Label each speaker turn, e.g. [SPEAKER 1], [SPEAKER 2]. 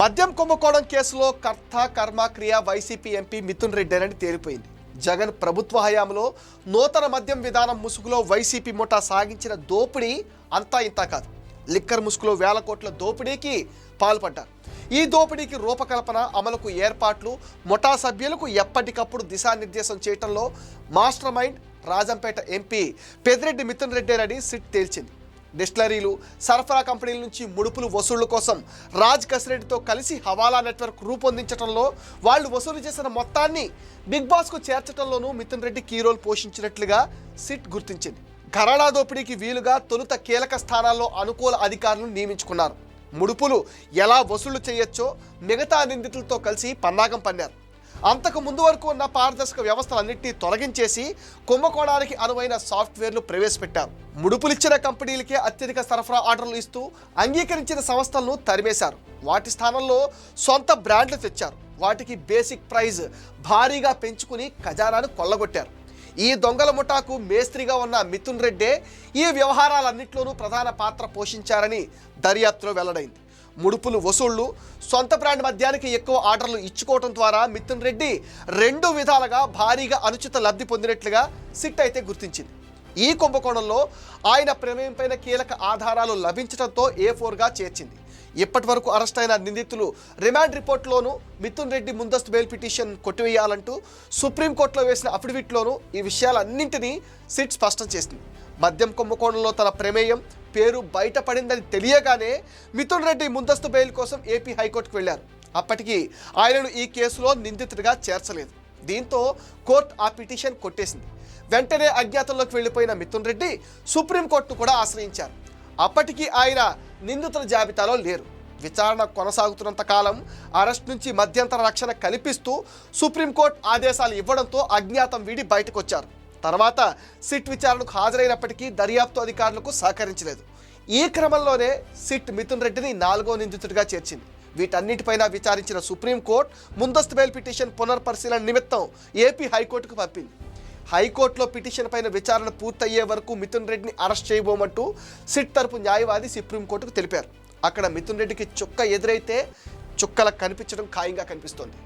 [SPEAKER 1] మద్యం కుంభకోణం కేసులో కర్త కర్మక్రియ వైసీపీ ఎంపీ మిథున్ రెడ్డి అని తేలిపోయింది. జగన్ ప్రభుత్వ హయాంలో నూతన మద్యం విధానం ముసుగులో వైసీపీ ముఠా సాగించిన దోపిడీ అంతా ఇంతా కాదు. లిక్కర్ ముసుగులో వేల కోట్ల దోపిడీకి పాల్పడ్డారు. ఈ దోపిడీకి రూపకల్పన అమలుకు ఏర్పాట్లు ముఠా సభ్యులకు ఎప్పటికప్పుడు దిశానిర్దేశం చేయటంలో master mind Rajampet MP Peddireddy Mithun Reddy అని సిట్ తేల్చింది. డిస్టిలరీలు సరఫరా కంపెనీల నుంచి ముడుపులు వసూళ్ళ కోసం రాజ్ కసిరెడ్డితో కలిసి హవాలా నెట్వర్క్ రూపొందించడంలో వాళ్ళు వసూలు చేసిన మొత్తాన్ని బిగ్ బాస్కు చేర్చడంలోనూ మిథున్ రెడ్డి కీ రోల్ పోషించినట్లుగా సిట్ గుర్తించింది. ఘరానా దోపిడీకి వీలుగా తొలుత కీలక స్థానాల్లో అనుకూల అధికారులను నియమించుకున్నారు. ముడుపులు ఎలా వసూలు చేయొచ్చో మిగతా నిందితులతో కలిసి పన్నాగం పన్నారు. అంతకు ముందు వరకు ఉన్న పారదర్శక వ్యవస్థలన్నింటినీ తొలగించేసి కుంభకోణానికి అనువైన సాఫ్ట్వేర్లు ప్రవేశపెట్టారు. ముడుపులిచ్చిన కంపెనీలకే అత్యధిక సరఫరా ఆర్డర్లు ఇస్తూ అంగీకరించిన సంస్థలను తరిమేశారు. వాటి స్థానంలో సొంత బ్రాండ్లు తెచ్చారు. వాటికి బేసిక్ ప్రైజ్ భారీగా పెంచుకుని ఖజానాను కొల్లగొట్టారు. ఈ దొంగల ముఠాకు మేస్త్రిగా ఉన్న మిథున్ రెడ్డే ఈ వ్యవహారాలన్నింటిలోనూ ప్రధాన పాత్ర పోషించారని దర్యాప్తులో వెల్లడైంది. ముడుపులు వసూళ్ళు సొంత బ్రాండ్ మద్యానికి ఎక్కువ ఆర్డర్లు ఇచ్చుకోవడం ద్వారా మిథున్ రెడ్డి రెండు విధాలుగా భారీగా అనుచిత లబ్ధి పొందినట్లుగా సిట్ అయితే గుర్తించింది. ఈ కుంభకోణంలో ఆయన ప్రమేయం పైన కీలక ఆధారాలు లభించడంతో ఏ ఫోర్గా చేర్చింది. ఇప్పటి వరకు అరెస్ట్ అయిన నిందితులు రిమాండ్ రిపోర్ట్లోనూ మిథున్ రెడ్డి ముందస్తు బెయిల్ పిటిషన్ కొట్టివేయాలంటూ సుప్రీంకోర్టులో వేసిన అఫిడవిట్లోనూ ఈ విషయాలన్నింటినీ సిట్ స్పష్టం చేసింది. మద్యం కుంభకోణంలో తన ప్రమేయం పేరు బయటపడిందని తెలియగానే మిథున్ రెడ్డి ముందస్తు బెయిల్ కోసం ఏపీ హైకోర్టుకు వెళ్ళారు అప్పటికి ఆయనను ఈ కేసులో నిందితుడిగా చేర్చలేదు. దీంతో కోర్టు ఆ పిటిషన్ కొట్టేసింది. వెంటనే అజ్ఞాతంలోకి వెళ్ళిపోయిన మిథున్ రెడ్డి సుప్రీంకోర్టును కూడా ఆశ్రయించారు. అప్పటికి ఆయన నిందితుల జాబితాలో లేరు. విచారణ కొనసాగుతున్నంత కాలం అరెస్ట్ నుంచి మధ్యంతర రక్షణ కల్పిస్తూ సుప్రీంకోర్టు ఆదేశాలు ఇవ్వడంతో అజ్ఞాతం వీడి బయటకు వచ్చారు తర్వాత సిట్ విచారణకు హాజరైనప్పటికీ దర్యాప్తు అధికారులకు సహకరించలేదు. ఈ క్రమంలోనే సిట్ మిథున్ రెడ్డిని నాలుగో నిందితుడిగా చేర్చింది. వీటన్నిటిపైన విచారించిన సుప్రీంకోర్టు ముందస్తు బెయిల్ పిటిషన్ పునర్పరిశీలన నిమిత్తం ఏపీ హైకోర్టుకు పంపింది. హైకోర్టులో పిటిషన్ పైన విచారణ పూర్తయ్యే వరకు మిథున్ రెడ్డిని అరెస్ట్ చేయబోమంటూ సిట్ తరపు న్యాయవాది సుప్రీంకోర్టుకు తెలిపారు. అక్కడ మిథున్ రెడ్డికి చుక్క ఎదురైతే చుక్కల కనిపించడం ఖాయంగా కనిపిస్తోంది.